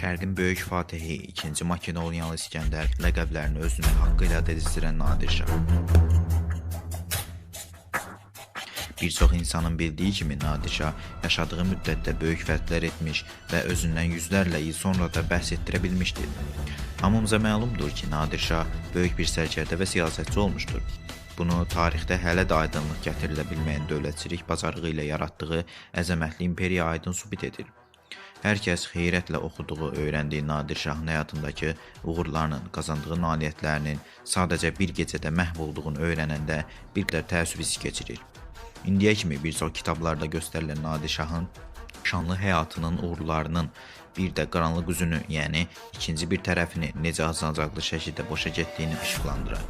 Şərqin böyük fatehi 2-ci Makedoniyalı İskəndər ləqəblərini özünə haqqı ilə dedizdirən Nadir Şah. Bir çox insanın bildiyi kimi Nadir Şah yaşadığı müddətdə böyük fərqlər etmiş və özündən yüzlərlə il sonra da bəhs etdirə bilmişdir. Hamımıza məlumdur ki, Nadir Şah böyük bir sərkərdə və siyasətçi olmuşdur. Bunu tarixdə hələ də aydınlıq gətirilə bilməyən dövlətçilik bacarığı ilə yaratdığı əzəmətli imperiya aydın sübut edir. Hər kəs heyrətlə oxuduğu, öyrəndiyi Nadir Şahın həyatındakı uğurlarının, qazandığı nailiyyətlərinin sadəcə bir gecədə məhv olduğunu öyrənəndə bir qədər təəssüf hissi keçirir. İndiyə kimi bir çox kitablarda göstərilən Nadir Şahın şanlı həyatının uğurlarının bir də qaranlıq üzünü, yəni ikinci bir tərəfini necə azacaqlı şəkildə boşa getdiyini işıqlandırır.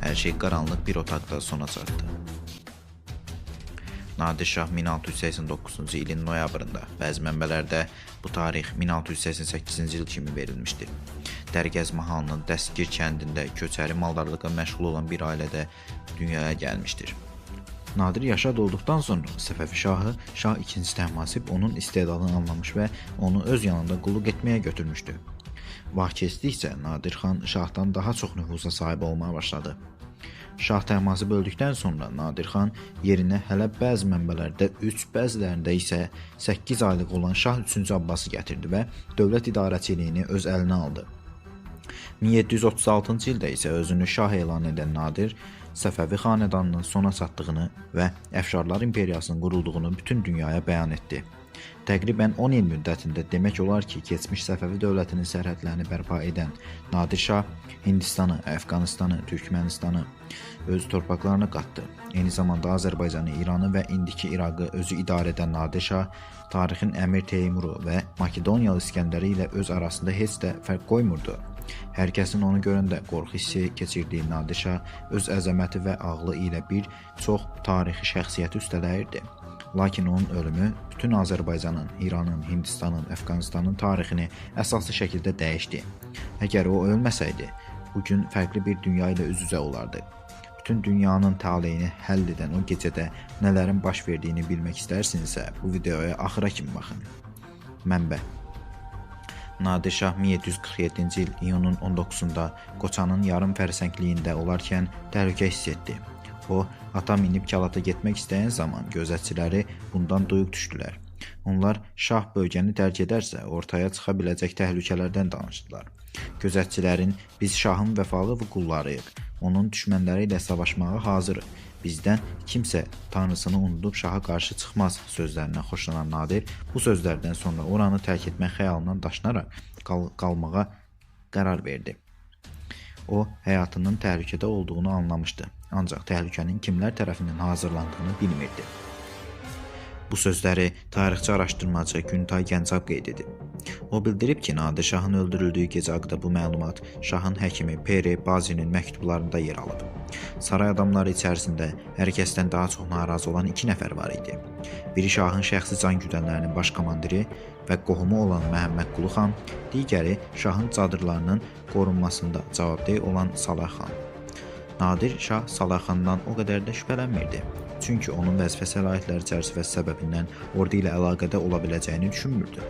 Hər şey qaranlıq bir otaqda sona çatdı. Nadir Şah 1689-cu ilin noyabrında bəzi mənbələrdə bu tarix 1688-ci il kimi verilmişdir. Dərgəz mahalının Dəsgir kəndində köçəri maldarlıqla məşğul olan bir ailədə dünyaya gəlmişdir. Nadir yaşad olduqdan sonra Səfəvi şahı Şah II Təhmasib onun istedadını anlamış və onu öz yanında qulluq etməyə götürmüşdü. Vaxt keçdikcə Nadir xan şahdan daha çox nüfuza sahib olmaya başladı. Şah Təhmasib öldükdən sonra Nadir xan yerinə hələ bəzi mənbələrdə 3, bəzilərində isə 8 aylıq olan Şah 3-cü Abbası gətirdi və dövlət idarəçiliyini öz əlinə aldı. 1736-cı ildə isə özünü şah elan edən Nadir Səfəvi xanədanının sona çatdığını və Əfşarlar imperiyasının qurulduğunu bütün dünyaya bəyan etdi. Təqribən 10 il müddətində demək olar ki, keçmiş Səfəvi dövlətinin sərhədlərini bərpa edən Nadir Şah Hindistanı, Əfqanistanı, Türkmənistanı öz torpaqlarına qatdı. Eyni zamanda Azərbaycanı, İranı və indiki İraqı özü idarə edən Nadir Şah tarixin Əmir Teymuru və Makedoniyalı İskəndəri ilə öz arasında heç də fərq qoymurdu. Hər kəsin onu görəndə qorxu hissi keçirdiyi Nadir Şah öz əzəməti və ağlı ilə bir çox tarixi şəxsiyyəti üstələyirdi. Lakin onun ölümü bütün Azərbaycanın, İranın, Hindistanın, Əfqanistanın tarixini əsaslı şəkildə dəyişdi. Əgər o ölməsəydi, bu gün fərqli bir dünya ilə üz-üzə olardı. Bütün dünyanın taleyini həll edən o gecədə nələrin baş verdiyini bilmək istərsinizsə, bu videoya axıra kimi baxın. Mənbə Nadir Şah 1747-ci il iyunun 19-da Qoçanın yarım fərsəngliyində olarkən təhlükə hiss etdi. O, ata minib Kalata getmək istəyən zaman gözətçiləri bundan duyuq düşdülər. Onlar şah bölgəni tərk edərsə ortaya çıxa biləcək təhlükələrdən danışdılar. Gözətçilərin biz şahın vəfalı və qullarıyıq. Onun düşmənləri ilə savaşmağa hazırıq. Bizdən kimsə tanrısını unudub şaha qarşı çıxmaz sözlərindən xoşlanan Nadir bu sözlərdən sonra oranı tərk etmək xəyalından daşınaraq qal qalmağa qərar verdi. O həyatının təhlükədə olduğunu anlamışdı, ancaq təhlükənin kimlər tərəfindən hazırlandığını bilmirdi. Bu sözləri tarixçi araşdırmacı Güntay Gəncəv qeyd edib. O bildirib ki, Nadir Şahın öldürüldüyü gecə haqqında bu məlumat Şahın həkimi Peri Bazinin məktublarında yer alıb. Saray adamları içərisində hər kəsdən daha çox narazı olan iki nəfər var idi. Biri Şahın şəxsi can güdənlərinin baş komandiri və qohumu olan Məhəmməd Qulu xan, digəri Şahın çadırlarının qorunmasında cavabdeh olan Salah xan. Nadir Şah Salah xandan o qədər də şübhələnmirdi. Çünki onun vəzifə səlahiyyətləri çərçivəsi səbəbindən ordu ilə əlaqədə ola biləcəyini düşünmürdü.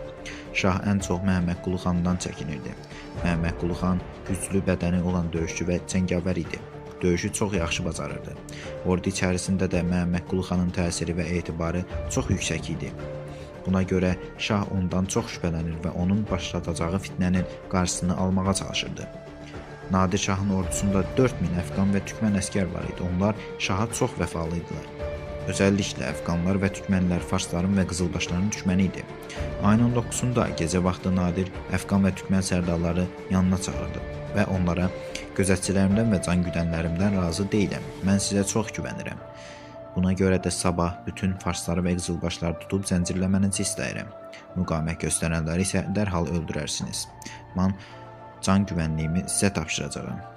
Şah ən çox Məhəmməd Qulu xandan çəkinirdi. Məhəmməd Qulu xan güclü bədəni olan döyüşçü və cəngavər idi. Döyüşü çox yaxşı bacarırdı. Ordu içərisində də Məhəmməd Qulu xanın təsiri və etibarı çox yüksək idi. Buna görə şah ondan çox şübhələnir və onun başladacağı fitnənin qarşısını almağa çalışırdı. Nadir Şahın ordusunda 4000 Əfqan və Türkmən əskər var idi. Onlar şaha çox vəfalı idilər. Özəlliklə Əfqanlar və Türkmənlər farsların və qızılbaşların düşməni idi. Ayın 19-da gecə vaxtı Nadir Əfqan və Türkmən sərdarları yanına çağırdı və onlara gözətçilərimdən və can güdənlərimdən razı deyiləm. Mən sizə çox güvənirəm. Buna görə də sabah bütün farsları və qızılbaşları tutub zəncirləmənizi istəyirəm. Müqavimət göstərənləri isə dərhal öldürərsiniz. Mən can güvənliyimi sizə tapşıracağam."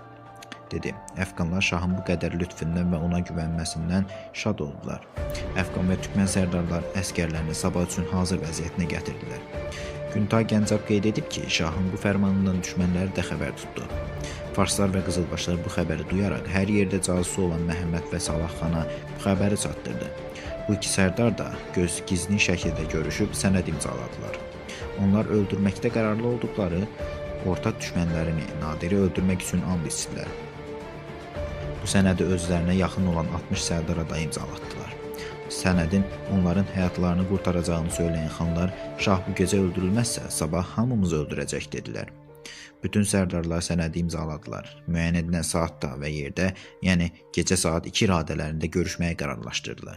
dedi. Əfqanlar şahın bu qədər lütfündən və ona güvənməsindən şad oldular. Əfqan və Türkmən sərdarlar əskərlərini sabah üçün hazır vəziyyətinə gətirdilər. Güntay Gəncəv qeyd edib ki, şahın bu fərmanından düşmənləri də xəbər tutdu. Farslar və qızılbaşlar bu xəbəri duyaraq hər yerdə casusu olan Məhəmməd və Salah xana bu xəbəri çatdırdı. Bu iki sərdar da göz gizli şəkildə görüşüb sənəd imzaladılar. Onlar öldürməkdə qərarlı olduqları ortaq düşmənlərini Nadiri öldürmək üçün and içdilər. Bu sənədi özlərinə yaxın olan 60 sərdara da imzalatdılar. Sənədin onların həyatlarını qurtaracağını söyləyən xanlar şah bu gecə öldürülməzsə sabah hamımızı öldürəcək dedilər. Bütün sərdarlar sənədi imzaladılar. Müəyyən edilən saatda və yerdə, yəni gecə saat 2 radələrində görüşməyə qərarlaşdırdılar.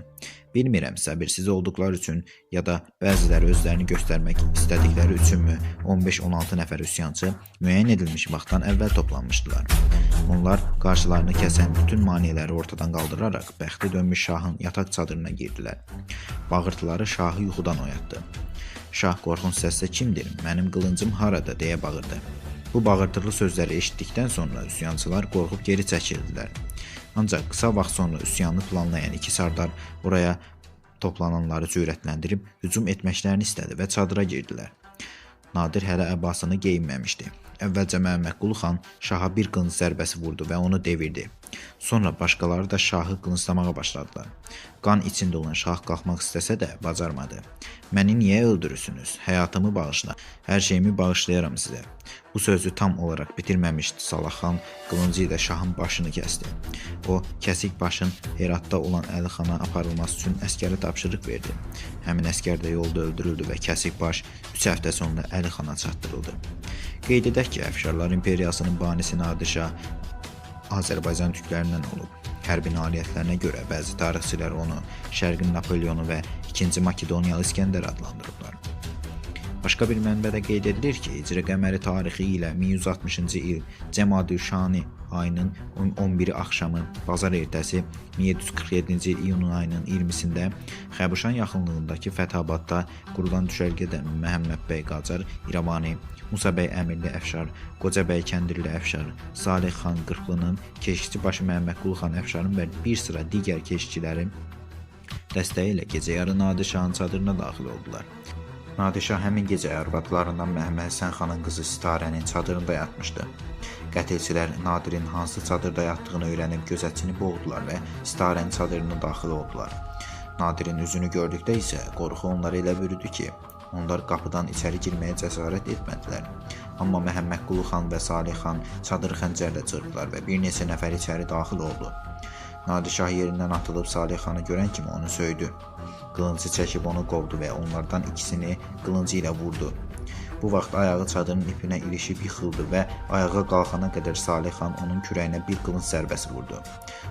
Bilmirəm səbirsiz olduqları üçün ya da bəziləri özlərini göstərmək istədikləri üçünmü 15-16 nəfər üsyançı müəyyən edilmiş vaxtdan əvvəl toplanmışdılar. Onlar qarşılarını kəsən bütün maneələri ortadan qaldıraraq bəxti dönmüş şahın yataq çadırına girdilər. Bağırtıları şahı yuxudan oyatdı. Şah qorxunc səslə kimdir? Mənim qılıncım harada deyə bağırdı. Bu bağırtılı sözləri eşitdikdən sonra üsyançılar qorxub geri çəkildilər. Ancaq qısa vaxt sonra üsyanı planlayan iki sardar oraya toplananları cürətləndirib hücum etməklərini istədi və çadıra girdilər. Nadir hələ əbasını geyinməmişdi. Əvvəlcə Məhəmmədqulu xan şaha bir qılınc zərbəsi vurdu və onu devirdi. Sonra başqaları da şahı qılınclamağa başladılar. Qan içində olan şah qalxmaq istəsə də bacarmadı. Məni niyə öldürürsünüz? Həyatımı bağışla. Hər şeyimi bağışlayaram sizə. Bu sözü tam olaraq bitirməmişdi Salah xan qılıncı ilə şahın başını kəsdi. O, kəsik başın Heratda olan Əli xana aparılması üçün əskərə tapşırıq verdi. Həmin əskər də yolda öldürüldü və kəsik baş 3 həftə sonra Əli xana çatdırıldı. Qeyd edək ki, Əfşarlar imperiyasının banisi Nadir Şah Azərbaycan türklərindən olub. Hərbi nailiyyətlərinə görə bəzi tarixçilər onu Şərqin Napoleonu və 2-ci Makedoniyalı İskəndər adlandırıblar. Başqa bir mənbədə qeyd edilir ki, Hicri qəməri tarixi ilə 1160-cı il Cəmadüşani ayının 11-i axşamı bazar ertəsi 1747-ci il iyunun ayının 20-sində Xəbuşan yaxınlığındakı Fəthabadda qurulan düşərgədə Məhəmməd bəy Qacar İrəvani, Musa bəy Əmirli Əfşar, Qoca bəy Kəndirli Əfşar, Salih xan Qırxlının, keşikçi başı Məhəmmədqulu xan Əfşarın və bir sıra digər keşikçilərin dəstəyi ilə gecə yarı Nadir Şahın çadırına daxil oldular. Nadir Şah həmin gecə arvadlarından Məhəmməd Həsən xanın qızı Sitarənin çadırında yatmışdı. Qətilçilər Nadirin hansı çadırda yatdığını öyrənib gözətçini boğdular və Sitarənin çadırına daxil oldular. Nadirin üzünü gördükdə isə qorxu onları elə bürüdü ki, onlar qapıdan içəri girməyə cəsarət etmədilər. Amma Məhəmmədqulu xan və Salih xan çadır xəncərlə çırpdılar və bir neçə nəfər içəri daxil oldu. Nadir Şah yerindən atılıb Salih xanı görən kimi onu söydü. Qılıncı çəkib onu qovdu və onlardan ikisini qılıncı ilə vurdu. Bu vaxt ayağı çadırın ipinə ilişib yıxıldı və ayağa qalxana qədər Salih xan onun kürəyinə bir qılınc zərbəsi vurdu.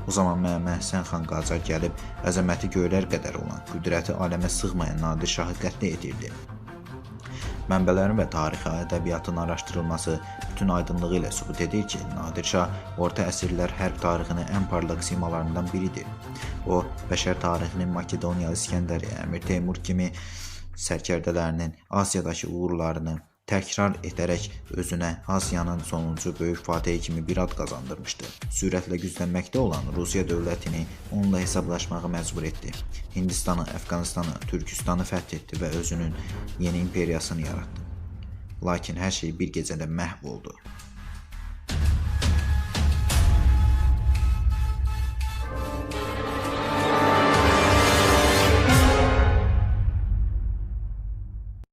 O zaman Məhəmməd Həsən xan Qacar gəlib əzəməti göylər qədər olan, qüdrəti aləmə sığmayan Nadir Şahı qətlə yetirdi. Mənbələrin və tarixi ədəbiyyatın araşdırılması bütün aydınlığı ilə sübut edir ki, Nadir Şah orta əsrlər hərb tarixinin ən parlaq simalarından biridir. O, bəşər tarixinin Makedoniyalı İskəndəri, Əmir Teymur kimi sərkərdələrinin Asiyadakı uğurlarını təkrar edərək özünə Asiyanın sonuncu böyük fatehi kimi bir ad qazandırmışdı. Sürətlə güclənməkdə olan Rusiya dövlətini onunla hesablaşmağa məcbur etdi. Hindistanı, Əfqanistanı, Türkistanı fəth etdi və özünün yeni imperiyasını yaratdı. Lakin hər şey bir gecədə məhv oldu.